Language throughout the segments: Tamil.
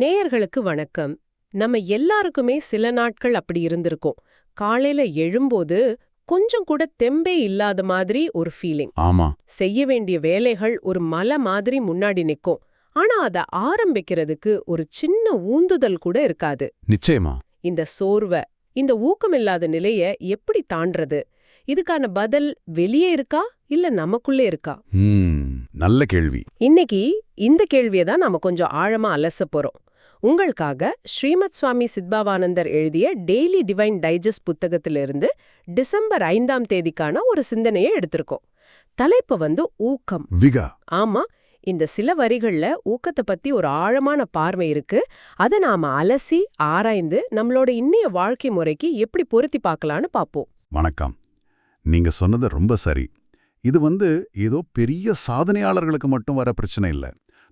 நேயர்களுக்கு வணக்கம். நம்ம எல்லாருக்குமே சில நாட்கள் அப்படி இருந்திருக்கும். காலையில எழும்போது கொஞ்சம் கூட தெம்பே இல்லாத மாதிரி ஒரு ஃபீலிங் ஆமா. செய்ய வேண்டிய வேலைகள் ஒரு மலை மாதிரி முன்னாடி நிக்கும் ஆனா அத ஆரம்பிக்கிறதுக்கு ஒரு சின்ன ஊந்துதல் கூட இருக்காது. நிச்சயமா. இந்த சோர்வ இந்த ஊக்கமில்லாத நிலைய எப்படி தாண்டறது? இதுக்கான பதில் வெளியே இருக்கா? இல்ல நமக்குள்ளே இருக்கா? நல்ல கேள்வி. இன்னைக்கு இந்த கேள்வியை தான் நாம கொஞ்சம் ஆழமா அலச போறோம். உங்களுக்காக ஸ்ரீமத் சுவாமி சித்பாவானந்தர் எழுதிய டெய்லி டிவைன் டைஜஸ்ட் புத்தகத்திலிருந்து டிசம்பர் ஐந்தாம் தேதிக்கான ஒரு சிந்தனையை எடுத்திருக்கோம். தலைப்பு வந்து ஊக்கம். விகா. ஆமா இந்த சில வரிகள்ல ஊக்கத்தை பத்தி ஒரு ஆழமான பார்வை இருக்கு. அதை நாம அலசி ஆராய்ந்து நம்மளோட இன்னைய வாழ்க்கை முறைக்கு எப்படி பொருத்தி பார்க்கலான்னு பாப்போம் வணக்கம். நீங்க சொன்னது ரொம்ப சரி. இது வந்து ஏதோ பெரிய சாதனையாளர்களுக்கு மட்டும் வர பிரச்சனை இல்ல.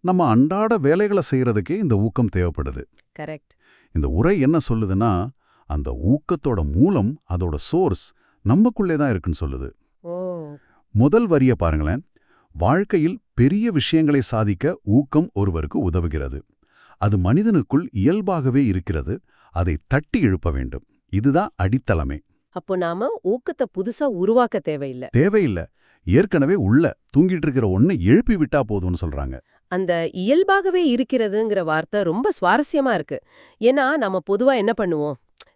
நம்ம அன்றாட வேலைகளை செய்யறதுக்கே இந்த ஊக்கம் தேவைப்படுது. கரெக்ட். இந்த உரை என்ன சொல்லுதுன்னா அந்த ஊக்கத்தோட மூலம் அதோட சோர்ஸ் நமக்குள்ளே தான் இருக்குன்னு சொல்லுது. ஓ. முதல் வரிய பாருங்களேன். வாழ்க்கையில் பெரிய விஷயங்களை சாதிக்க ஊக்கம் ஒருவருக்கு உதவுகிறது. அது மனிதனுக்குள் இயல்பாகவே இருக்கிறது. அதை தட்டி எழுப்ப வேண்டும். இதுதான் அடித்தளமே. அப்போ நாம ஊக்கத்தை புதுசா உருவாக்க தேவையில்ல. தேவையில்ல. ஏற்கனவே உள்ள தூங்கிட்டு இருக்கிற ஒண்ணு எழுப்பி விட்டா போதும்னு சொல்றாங்க. அந்த இயல்பாகவே இருக்கிறதுங்கிற வார்த்தை ரொம்ப சுவாரஸ்யமா இருக்கு. ஏன்னா நம்ம பொதுவா என்ன பண்ணுவோம்?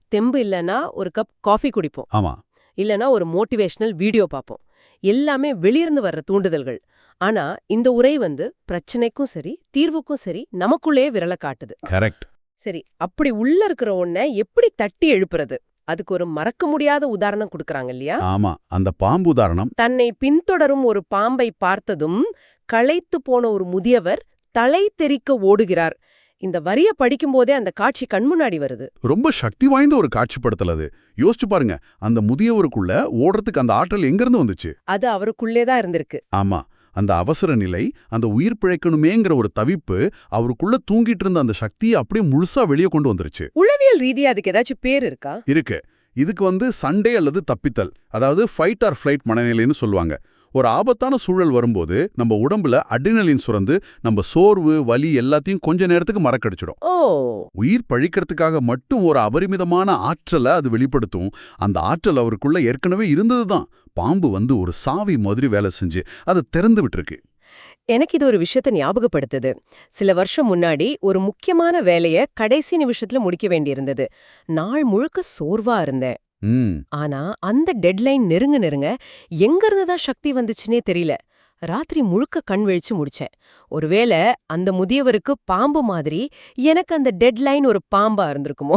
தெம்பு இல்லனா ஒரு கப் காஃபி குடிப்போம். ஆமா. இல்லனா ஒரு மோட்டிவேஷனல் வீடியோ பார்ப்போம். எல்லாமே வெளியிருந்து வர்ற தூண்டுதல்கள். ஆனா இந்த உரை வந்து பிரச்சனைக்கும் சரி தீர்வுக்கும் சரி நமக்குள்ளே விரல காட்டுது. கரெக்ட். சரி அப்படி உள்ள இருக்கிற ஒன்ன எப்படி தட்டி எழுப்புறது? அதுக்கு ஒரு மறக்க முடியாத உதாரணம் கொடுக்கறாங்க இல்லையா? ஆமா. அந்த பாம்பு உதாரணம். தன்னை பின்தொடரும் ஒரு பாம்பை பார்த்ததும் களைத்து போன ஒரு முதியவர் தலை தெறிக்க ஓடுகிறார். இந்த வரிய படிக்கும்போதே அந்த காட்சி கண்முன்னாடி வருது. ரொம்ப சக்தி வாய்ந்த ஒரு காட்சிப்படுத்தல் அது. யோசிச்சு பாருங்க. அந்த முதியவருக்குள்ள ஓடுறதுக்கு அந்த ஆற்றல் எங்கிருந்து வந்துச்சு? அது அவருக்குள்ளே தான் இருந்திருக்கு. ஆமா. அந்த அவசர நிலை அந்த உயிர் பிழைக்கணுமேங்கிற ஒரு தவிப்பு அவருக்குள்ள தூங்கிட்டு இருந்த அந்த சக்தியை அப்படியே முழுசா வெளியே கொண்டு வந்துருச்சு. உளவியல் ரீதியா அதுக்கு ஏதாச்சும் பேர் இருக்கா? இருக்கு. இதுக்கு வந்து சண்டே அல்லது தப்பித்தல் அதாவது ஃபைட் ஆர் ஃப்ளைட் மனநிலைன்னு சொல்லுவாங்க. ஒரு ஆபத்தான சூழல் வரும்போது நம்ம உடம்புல அட்ரினலின் சுரந்து நம்ம சோர்வு வலி எல்லாத்தையும் கொஞ்ச நேரத்துக்கு மறக்கடிச்சிடும். உயிர் பழிக்கிறதுக்காக மட்டும் ஒரு அபரிமிதமான ஆற்றலை அது வெளிப்படுத்தும். அந்த ஆற்றல் அவருக்குள்ள ஏற்கனவே இருந்ததுதான். பாம்பு வந்து ஒரு சாவி மாதிரி வேலை செஞ்சு அதை திறந்து விட்டுருக்கு. எனக்கு இது ஒரு விஷயத்த ஞாபகப்படுத்துது. சில வருஷம் முன்னாடி ஒரு முக்கியமான வேலைய கடைசி நிமிஷத்துல முடிக்க வேண்டியிருந்தது. நாள் முழுக்க சோர்வா இருந்தேன். ஆனா அந்த டெட்லைன் நெருங்க நெருங்க எங்கிருந்து தான் சக்தி வந்துச்சுனே தெரியல. ராத்திரி முழுக்க கண் விழிச்சு முடிச்சேன். ஒருவேளை அந்த முதியவருக்கு பாம்பு மாதிரி எனக்கு அந்த டெட்லைன் ஒரு பாம்பா இருந்திருக்குமோ?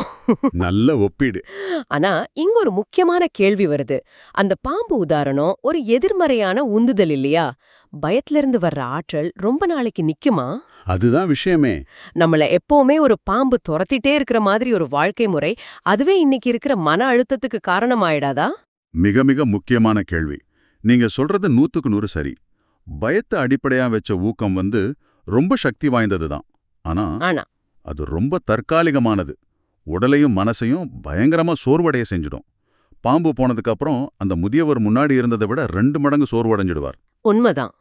நல்ல ஒப்பீடு. ஆனா இங்க ஒரு முக்கியமான கேள்வி வருது. அந்த பாம்பு உதாரணம் ஒரு எதிர்மறையான உந்துதல் இல்லையா? பயத்துல இருந்து வர்ற ஆற்றல் ரொம்ப நாளைக்கு நிக்குமா? அதுதான் விஷயமே. நம்மள எப்பவுமே ஒரு பாம்பு துரத்திட்டே இருக்கிற மாதிரி ஒரு வாழ்க்கை முறை அதுவே இன்னைக்கு இருக்கிற மன அழுத்தத்துக்கு காரணமாயிடாதா? மிக மிக முக்கியமான கேள்வி. நீங்க சொல்றது நூத்துக்கு நூறு சரி. பயத்தை அடிப்படையா வச்ச ஊக்கம் வந்து ரொம்ப சக்தி வாய்ந்ததுதான் ஆனா ஆனா. அது ரொம்ப தற்காலிகமானது. உடலையும் மனசையும் பயங்கரமா சோர்வடைய செஞ்சிடும். பாம்பு போனதுக்கு அப்புறம் அந்த முதியவர் முன்னாடி இருந்ததை விட ரெண்டு மடங்கு சோர்வடைஞ்சிடுவார். உண்மைதான்.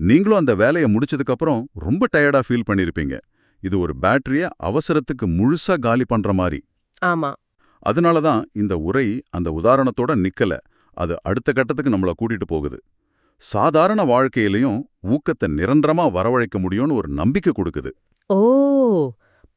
நீங்களும் அந்த வேலையை முடிச்சதுக்கு அப்புறம் ரொம்ப டயர்டா ஃபீல் பண்ணிருப்பீங்க. இது ஒரு பேட்டரிய அவசரத்துக்கு முழுசா காலி பண்ற மாதிரி ஆமா. அதனால தான் இந்த உரை அந்த உதாரணத்தோட நிக்கல. அது அடுத்த கட்டத்துக்கு நம்மள கூட்டிட்டு போகுது. சாதாரண வாழ்க்கையிலையும் ஊக்கத்தை நிரந்தரமா வரவழைக்க முடியும்னு ஒரு நம்பிக்கை கொடுக்குது. ஓ!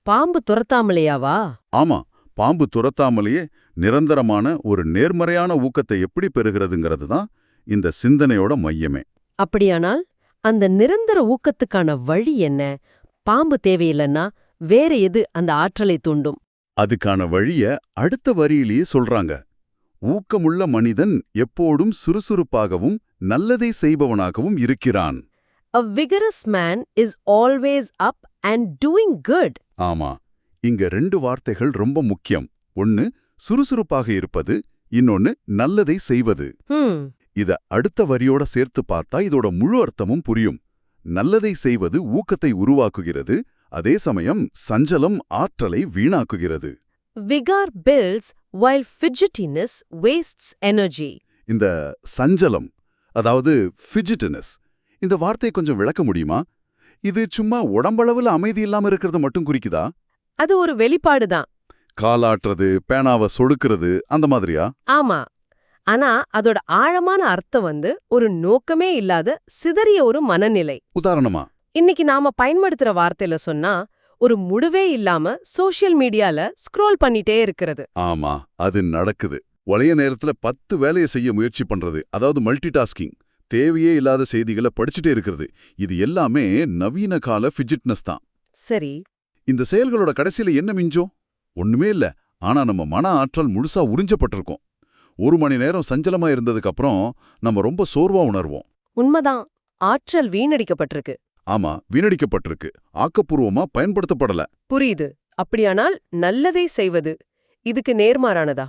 பாம்பு துரத்தாமலையாவா? ஆமா. பாம்பு துரத்தாமலேயே நிரந்தரமான ஒரு நேர்மறையான ஊக்கத்தை எப்படி பெறுகிறதுங்கிறது தான் இந்த சிந்தனையோட மையமே. அப்படியானால்? அந்த நிரந்தர ஊக்கத்துக்கான வழி என்ன? பாம்பு தேவையில்லைன்னா வேற எது அந்த ஆற்றலை தூண்டும்? அதுக்கான வழிய அடுத்த வரியிலேயே சொல்றாங்க. ஊக்கமுள்ள மனிதன் எப்போதும் சுறுசுறுப்பாகவும் நல்லதை செய்பவனாகவும் இருக்கிறான். A vigorous man is always up and doing good. ஆமா இங்க ரெண்டு வார்த்தைகள் ரொம்ப முக்கியம். ஒன்னு சுறுசுறுப்பாக இருப்பது இன்னொன்னு நல்லதை செய்வது. இத அடுத்த வரியோட சேர்த்து பார்த்தா இதோட முழு அர்த்தமும் புரியும். நல்லதை செய்வது ஊக்கத்தை உருவாக்குகிறது அதே சமயம் சஞ்சலம் ஆற்றலை வீணாக்குகிறது. Vigor builds while fidgetiness wastes energy. இந்த சஞ்சலம் அதாவது ஃபிஜிட்டினஸ் இந்த வார்த்தையை கொஞ்சம் விளக்க முடியுமா? இது சும்மா உடம்பளவுல அமைதி இல்லாம இருக்கிறத மட்டும் குறிக்குதா? அது ஒரு வெளிப்பாடு தான். காலாட்டுறது பேனாவை சொடுக்கிறது அந்த மாதிரியா? ஆமா. ஆனா அதோட ஆழமான அர்த்தம் வந்து ஒரு நோக்கமே இல்லாத சிதறிய ஒரு மனநிலை. உதாரணமா? இன்னைக்கு நாம பயன்படுத்துற வார்த்தையில சொன்னா ஒரு முடிவே இல்லாம சோஷியல் மீடியால ஸ்க்ரோல் பண்ணிட்டே இருக்கிறது. ஆமா அது நடக்குது. ஒளைய நேரத்துல பத்து வேலையை செய்ய முயற்சி பண்றது அதாவது மல்டி டாஸ்கிங் தேவையே இல்லாத செய்திகளை படிச்சுட்டே இருக்கிறது. இது எல்லாமே நவீன கால ஃபிஜிட்னஸ் தான். சரி. இந்த செயல்களோட கடைசியில என்ன மிஞ்சும் ஒண்ணுமே இல்ல. ஆனா நம்ம மன ஆற்றல் முழுசா உறிஞ்சப்பட்டிருக்கோம். ஒரு மணி நேரம் சஞ்சலமா இருந்ததுக்கு அப்புறம் நம்ம ரொம்ப சோர்வா உணர்வோம். உண்மைதான். ஆற்றல் வீணடிக்கப்பட்டிருக்கு. ஆமா வீணடிக்கப்பட்டிருக்கு. ஆக்கப்பூர்வமா பயன்படுத்தப்படல. புரியுது. அப்படியானால் நல்லதை செய்வது இதுக்கு நேர்மாறானதா?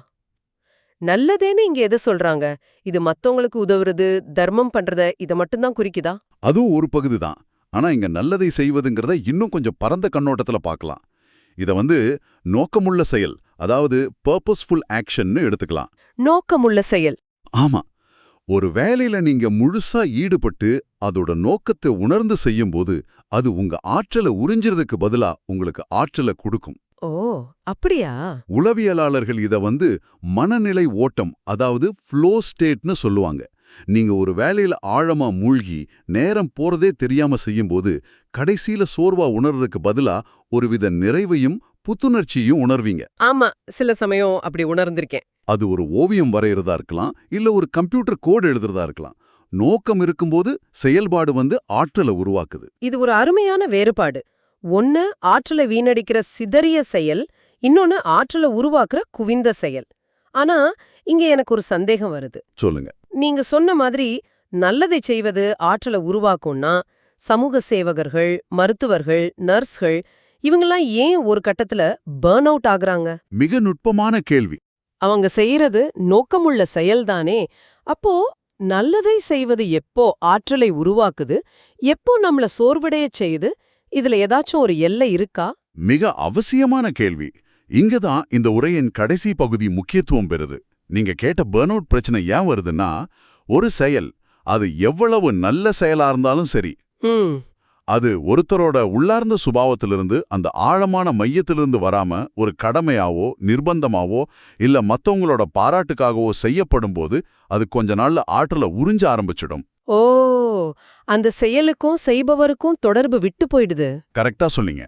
நல்லதேன்னு இங்க எதை சொல்றாங்க? இது மத்தவங்களுக்கு உதவுறது தர்மம் பண்றத இத மட்டும்தான் குறிக்குதா? அதுவும் ஒரு பகுதி தான் ஆனா இங்க நல்லதை செய்வதுங்கிறத இன்னும் கொஞ்சம் பரந்த கண்ணோட்டத்துல பார்க்கலாம். இத வந்து நோக்கமுள்ள செயல். அதாவது பர்பஸ்ஃபுல் ஆக்ஷன்னு எடுத்துக்கலாம். நோக்கமுள்ள செயல். ஆமா. ஒரு வேலையில நீங்க முழுசா ஈடுபட்டு அதோட நோக்கத்தை உணர்ந்து செய்யும்போது அது உங்க ஆற்றலை உறிஞ்சிறதுக்கு பதிலா உங்களுக்கு ஆற்றலை கொடுக்கும். ஓ அப்படியா? உளவியலாளர்கள் இத வந்து மனநிலை ஓட்டம் அதாவது ஃப்ளோ ஸ்டேட்னு சொல்லுவாங்க. நீங்க ஒரு வேலையில ஆழமா மூழ்கி நேரம் போறதே தெரியாம செய்யும்போது கடைசியில சோர்வா உணர்றதுக்கு பதிலா ஒருவித நிறைவையும் புத்துணர்ச்சியும் உணர்வீங்க. ஆமா சில சமயம் அப்படி உணர்ந்திருக்கேன். அது ஒரு ஓவியம் வரையறதா இருக்கலாம் இல்ல ஒரு கம்ப்யூட்டர் கோட் எழுதுறதா இருக்கலாம். நோக்கம் இருக்கும்போது செயல்பாடு வந்து ஆற்றலை உருவாக்குது. இது ஒரு அருமையான வேறுபாடு. ஒன்னு ஆற்றலை வீணடிக்கிற சிதறிய செயல் இன்னொன்னு ஆற்றலை உருவாக்குற குவிந்த செயல். ஆனா இங்க எனக்கு ஒரு சந்தேகம் வருது. சொல்லுங்க. நீங்க சொன்ன மாதிரி நல்லதை செய்வது ஆற்றலை உருவாக்கும்னா சமூக சேவகர்கள் மருத்துவர்கள் நர்ஸ்கள் இவங்கெல்லாம் ஏன் ஒரு கட்டத்துல பர்ன் அவுட் ஆகுறாங்க? மிக நுட்பமான கேள்வி. அவங்க செய்யறது நோக்கமுள்ள செயல்தானே. அப்போ நல்லதை செய்வது எப்போ ஆற்றலை உருவாக்குது? எப்போ நம்மள சோர்வடைய செய்யுது? இதுல ஏதாச்சும் ஒரு எல்லை இருக்கா? மிக அவசியமான கேள்வி. இங்கதான் இந்த உரையின் கடைசி பகுதி முக்கியத்துவம் பெறுது. நீங்க கேட்ட பர்ன் அவுட் பிரச்சனை ஏன் வருதுன்னா ஒரு செயல் அது எவ்வளவு நல்ல செயலா இருந்தாலும் சரி. அது ஒருத்தரோட உள்ளார்ந்த சுபாவத்திலிருந்து அந்த ஆழமான மையத்திலிருந்து வராம ஒரு கடமையாவோ நிர்பந்தமாவோ இல்ல மத்தவங்களோட பாராட்டுக்காகவோ செய்யப்படும் போது அது கொஞ்ச நாள்ல ஆற்றல உறிஞ்ச ஆரம்பிச்சிடும். ஓ! அந்த செயலுக்கும் செய்பவருக்கும் தொடர்பு விட்டு போயிடுது. கரெக்டா சொன்னீங்க.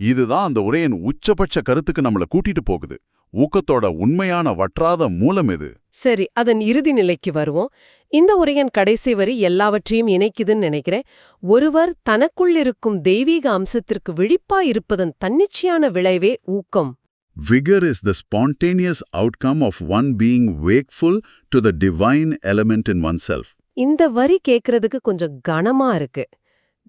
இதுதான் அந்த உரையின் உச்சபட்ச கருத்துக்கு நம்மள கூட்டிட்டு போகுது. ஊக்கத்தோட உண்மையான வற்றாத மூலம் எது? சரி அதன் இறுதி நிலைக்கு வருவோம். இந்த உரையின் கடைசி வரி எல்லாவற்றையும் இணைக்குதுன்னு நினைக்கிறேன். ஒருவர் தனக்குள் இருக்கும் தெய்வீக அம்சத்திற்கு விழிப்பா இருப்பதன் தன்னிச்சையான விளைவே ஊக்கம். Vigor is the spontaneous outcome of one being wakeful to the divine element in oneself. இந்த வரி கேக்குறதுக்கு கொஞ்சம் கனமா இருக்கு.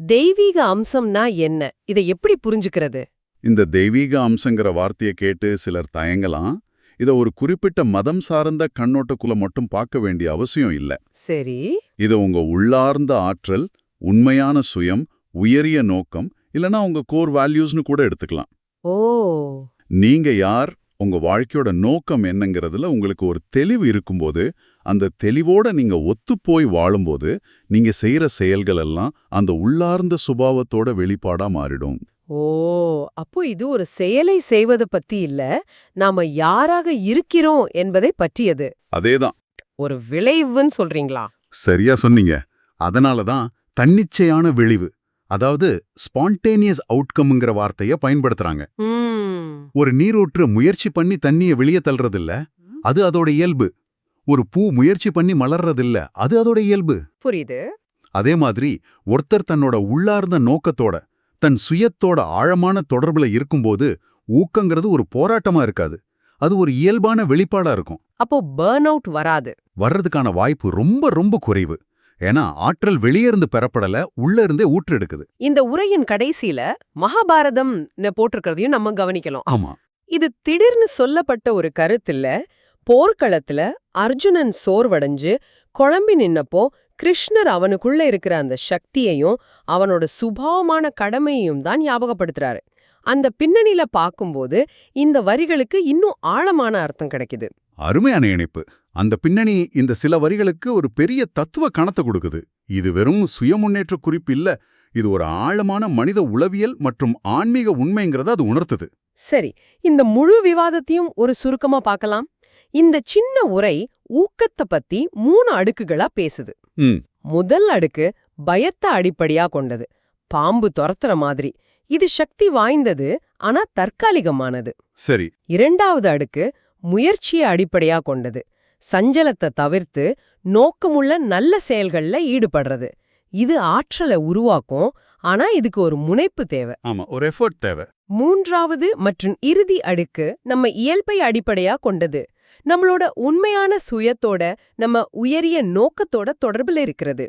தெய்வீக அம்சம்னா என்ன? இதை எப்படி புரிஞ்சுக்கிறது? இந்த தெய்வீக அம்சங்கிற வார்த்தையை கேட்டு சிலர் தயங்கலாம். இத ஒரு குறிப்பிட்ட மதம் சார்ந்த கண்ணோட்டக்குள்ள மட்டும் பார்க்க வேண்டிய அவசியம் இல்ல. சரி. இது உங்க உள்ளார்ந்த ஆற்றல் உண்மையான சுயம் உயரிய நோக்கம் இல்லனா உங்க கோர் வேல்யூஸ்னு கூட எடுத்துக்கலாம். ஓ. நீங்க யார் உங்க வாழ்க்கையோட நோக்கம் என்னங்கிறதுல உங்களுக்கு ஒரு தெளிவு இருக்கும்போது அந்த தெளிவோட நீங்க ஒத்துப்போய் வாழும்போது நீங்க செய்யற செயல்கள் எல்லாம் அந்த உள்ளார்ந்த சுபாவத்தோட வெளிப்பாடா மாறிடும். ஓ அப்போ இது ஒரு செயலை செய்வது பத்தி இல்ல. நாம யாராக இருக்கிறோம் என்பதை பற்றியது. அதேதான். ஒரு விளைவுன்னு சொல்றீங்களா? சரியா சொன்னீங்க. அதனால தான் தன்னிச்சையான விளைவு அதாவது ஸ்பான்டேனியஸ் அவுட்கம்ங்கிற வார்த்தைய பயன்படுத்துறாங்க. ஒரு நீரூற்று முயற்சி பண்ணி தண்ணிய வெளியே தள்ளுறதில்ல அது அதோட இயல்பு. ஒரு பூ முயற்சி பண்ணி மலர்றதில்ல அது அதோட இயல்பு. புரியுது. அதே மாதிரி ஒருத்தர் தன்னோட உள்ளார்ந்த நோக்கத்தோட தன் சுயத்தோட ஆழமான தொடர்புல இருக்கும்போது ஊக்கங்கிறது ஒரு போராட்டமா இருக்காது. அது ஒரு இயல்பான வெளிப்பாடா இருக்கும். அப்போ பர்ன் அவுட் வராது. வர்றதுக்கான வாய்ப்பு ரொம்ப ரொம்ப குறைவு. ஏன்னா ஆற்றல் வெளியே இருந்து பெறப்படல உள்ள இருந்தே ஊற்று எடுக்குது. இந்த உரையின் கடைசியில மகாபாரதம் போட்டிருக்கிறதையும் நம்ம கவனிக்கலாம். ஆமா. இது திடீர்னு சொல்லப்பட்ட ஒரு கருத்துல போர்க்களத்துல அர்ஜுனன் சோர்வடைஞ்சு குழம்பி நின்னப்போ கிருஷ்ணர் அவனுக்குள்ள இருக்கிற அந்த சக்தியையும் அவனோட சுபாவமான கடமையையும் தான் ஞாபகப்படுத்துறாரு. அந்த பின்னணியில பாக்கும்போது இந்த வரிகளுக்கு இன்னும் ஆழமான அர்த்தம் கிடைக்குது. அருமையான இணைப்பு. அந்த பின்னணி இந்த சில வரிகளுக்கு ஒரு பெரிய தத்துவ கணத்தை கொடுக்குது. இது வெறும் சுயமுன்னேற்ற குறிப்பு இல்ல இது ஒரு ஆழமான மனித உளவியல் மற்றும் ஆன்மீக உண்மைங்கிறத அது உணர்த்துது. சரி இந்த முழு விவாதத்தையும் ஒரு சுருக்கமா பார்க்கலாம்? இந்த சின்ன உரை ஊக்கத்தை பத்தி மூணு அடுக்குகளா பேசுது. முதல் அடுக்கு பயத்தை அடிப்படையா கொண்டது. பாம்பு துரத்துற மாதிரி. இது சக்தி வாய்ந்தது ஆனா தற்காலிகமானது. சரி. இரண்டாவது அடுக்கு முயற்சியை அடிப்படையா கொண்டது. சஞ்சலத்தை தவிர்த்து நோக்கமுள்ள நல்ல செயல்கள்ல ஈடுபடுறது. இது ஆற்றலை உருவாக்கும் ஆனா இதுக்கு ஒரு முனைப்பு தேவை. ஆமா ஒரு எஃபர்ட் தேவை. மூன்றாவது மற்றும் இறுதி அடுக்கு நம்ம இயல்பை அடிப்படையா கொண்டது. நம்மளோட உண்மையான சுயத்தோட நம்ம உயரிய நோக்கத்தோட தொடர்புல இருக்கிறது.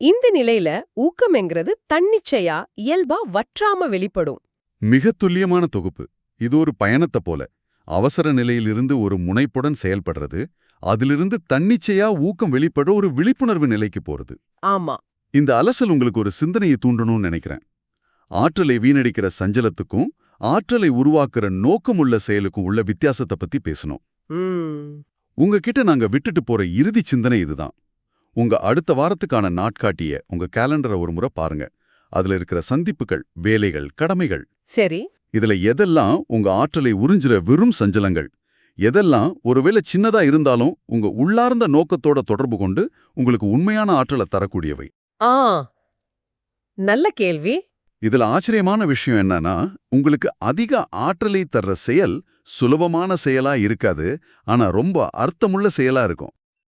இந்த நிலையில ஊக்கம்ங்கிறது தன்னிச்சையா இயல்பா வற்றாம வெளிப்படும். மிக துல்லியமான தொகுப்பு. இது ஒரு பயணத்தை போல. அவசர நிலையிலிருந்து ஒரு முனைப்புடன் செயல்படுறது அதிலிருந்து தன்னிச்சையா ஊக்கம் வெளிப்பட ஒரு விழிப்புணர்வு நிலைக்கு போறது. ஆமா. இந்த அலசல் உங்களுக்கு ஒரு சிந்தனையை தூண்டணும்னு நினைக்கிறேன். ஆற்றலை வீணடிக்கிற சஞ்சலத்துக்கும் ஆற்றலை உருவாக்குற நோக்கமுள்ள செயலுக்கும் உள்ள வித்தியாசத்தை பத்தி பேசணும். உங்ககிட்ட நாங்க விட்டுட்டு போற இறுதி சிந்தனை இதுதான். உங்க அடுத்த வாரத்துக்கான நாட்காட்டிய உங்க கேலண்டரை ஒரு முறை பாருங்க. அதுல இருக்கிற சந்திப்புகள் வேலைகள் கடமைகள். சரி. இதுல எதெல்லாம் உங்க ஆற்றலை உறிஞ்சுற வெறும் சஞ்சலங்கள்? எதெல்லாம் ஒருவேளை சின்னதா இருந்தாலும் உங்க உள்ளார்ந்த நோக்கத்தோட தொடர்பு கொண்டு உங்களுக்கு உண்மையான ஆற்றலை தரக்கூடியவை? ஆ. நல்ல கேள்வி. இதுல ஆச்சரியமான விஷயம் என்னன்னா உங்களுக்கு அதிக ஆற்றலை தர்ற செயல் சுலபமான செயலா இருக்காது ஆனா ரொம்ப அர்த்தமுள்ள செயலா இருக்கும்.